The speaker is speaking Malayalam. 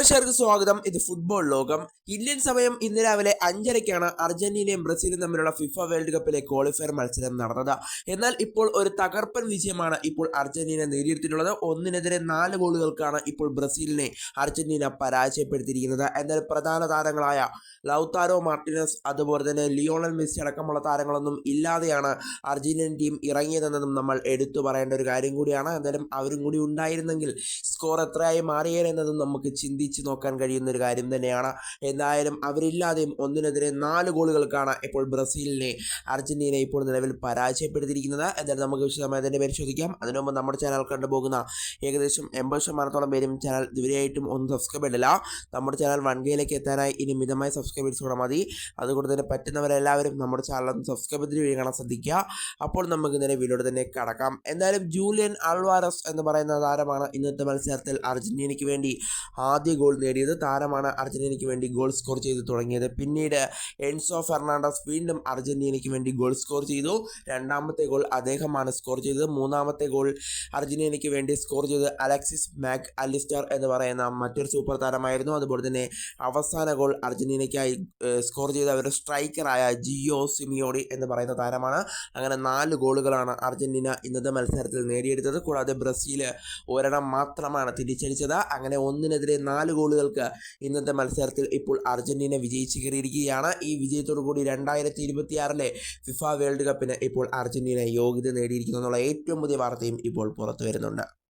പ്രേക്ഷകർക്ക് സ്വാഗതം. ഇത് ഫുട്ബോൾ ലോകം. ഇന്ത്യൻ സമയം ഇന്ന് രാവിലെ അഞ്ചരയ്ക്കാണ് അർജന്റീനയും ബ്രസീലും തമ്മിലുള്ള ഫിഫ വേൾഡ് കപ്പിലെ ക്വാളിഫയർ മത്സരം നടന്നത്. എന്നാൽ ഇപ്പോൾ ഒരു തകർപ്പൻ വിജയമാണ് ഇപ്പോൾ അർജന്റീന നേടിയെടുത്തിട്ടുള്ളത് ഒന്നിനെതിരെ നാല് ഗോളുകൾക്കാണ് ഇപ്പോൾ ബ്രസീലിനെ അർജന്റീന പരാജയപ്പെടുത്തിയിരിക്കുന്നത്. എന്നാൽ പ്രധാന താരങ്ങളായ ലൗതാരോ മാർട്ടിനസ് അതുപോലെ തന്നെ ലിയോണൽ മെസ്സി അടക്കമുള്ള താരങ്ങളൊന്നും ഇല്ലാതെയാണ് അർജന്റീനൻ ടീം ഇറങ്ങിയതെന്നതും നമ്മൾ എടുത്തു പറയേണ്ട ഒരു കാര്യം കൂടിയാണ്. എന്തായാലും അവരും കൂടി ഉണ്ടായിരുന്നെങ്കിൽ സ്കോർ എത്രയായി മാറിയേനെന്നതും നമുക്ക് ചിന്തിച്ച് നോക്കാൻ കഴിയുന്ന ഒരു കാര്യം തന്നെയാണ്. എന്തായാലും അവരില്ലാതെയും ഒന്നിനെതിരെ നാല് ഗോളുകൾക്കാണ് ഇപ്പോൾ ബ്രസീലിനെ അർജന്റീന ഇപ്പോൾ നിലവിൽ പരാജയപ്പെടുത്തിയിരിക്കുന്നത്. എന്തായാലും നമുക്ക് വിശദമായി അതിന്റെ പരിശോധിക്കാം അതിനു മുമ്പ് നമ്മുടെ ചാനൽ കണ്ടുപോകുന്ന ഏകദേശം എൺപത് ശതമാനത്തോളം പേരും ചാനൽ ഇതുവരെയായിട്ടും ഒന്നും സബ്സ്ക്രൈബ് ഇടില്ല നമ്മുടെ ചാനൽ വൺ കെയിലേക്ക് എത്താനായി ഇനി മിതമായ സബ്സ്ക്രൈബേഴ്സ് കൂടെ മതി. അതുകൊണ്ട് തന്നെ പറ്റുന്നവരെല്ലാവരും നമ്മുടെ ചാനൽ സബ്സ്ക്രൈബ് ചെയ്ത് വഴി കാണാൻ ശ്രദ്ധിക്കുക. അപ്പോൾ നമുക്ക് ഇന്നലെ വീഡിയോയുടെ തന്നെ കടക്കാം. എന്തായാലും ജൂലിയൻ അൾവാരസ് എന്ന് പറയുന്ന താരമാണ് ഇന്നത്തെ മത്സരത്തിൽ അർജന്റീനയ്ക്ക് വേണ്ടി ആദ്യ ഗോൾ നേടിയത്. താരമാണ് അർജന്റീനയ്ക്ക് വേണ്ടി ഗോൾ സ്കോർ ചെയ്ത് തുടങ്ങിയത്. പിന്നീട് എൻസോ ഫെർണാണ്ടസ് വീണ്ടും അർജന്റീനയ്ക്ക് വേണ്ടി ഗോൾ സ്കോർ ചെയ്തു. രണ്ടാമത്തെ ഗോൾ അദ്ദേഹമാണ് സ്കോർ ചെയ്തത്. മൂന്നാമത്തെ ഗോൾ അർജന്റീനയ്ക്ക് വേണ്ടി സ്കോർ ചെയ്തത് അലക്സിസ് മാക് അലിസ്റ്റർ എന്ന് പറയുന്ന മറ്റൊരു സൂപ്പർ താരമായിരുന്നു. അതുപോലെ തന്നെ അവസാന ഗോൾ അർജന്റീനയ്ക്കായി സ്കോർ ചെയ്ത അവരുടെ സ്ട്രൈക്കറായ ജിയോ സിമിയോഡി എന്ന് പറയുന്ന താരമാണ്. അങ്ങനെ നാല് ഗോളുകളാണ് അർജന്റീന ഇന്നത്തെ മത്സരത്തിൽ നേടിയെടുത്തത്. കൂടാതെ ബ്രസീൽ ഒരെണ്ണം മാത്രമാണ് തിരിച്ചടിച്ചത്. അങ്ങനെ ഒന്നിനെതിരെ ഗോളുകൾക്ക് ഇന്നത്തെ മത്സരത്തിൽ ഇപ്പോൾ അർജന്റീന വിജയിച്ച് കയറിയിരിക്കുകയാണ്. ഈ വിജയത്തോടു കൂടി രണ്ടായിരത്തി ഇരുപത്തിയാറിലെ ഫിഫ വേൾഡ് കപ്പിന് ഇപ്പോൾ അർജന്റീന യോഗ്യത നേടിയിരിക്കുന്നു എന്നുള്ള ഏറ്റവും പുതിയ വാർത്തയും ഇപ്പോൾ പുറത്തു വരുന്നുണ്ട്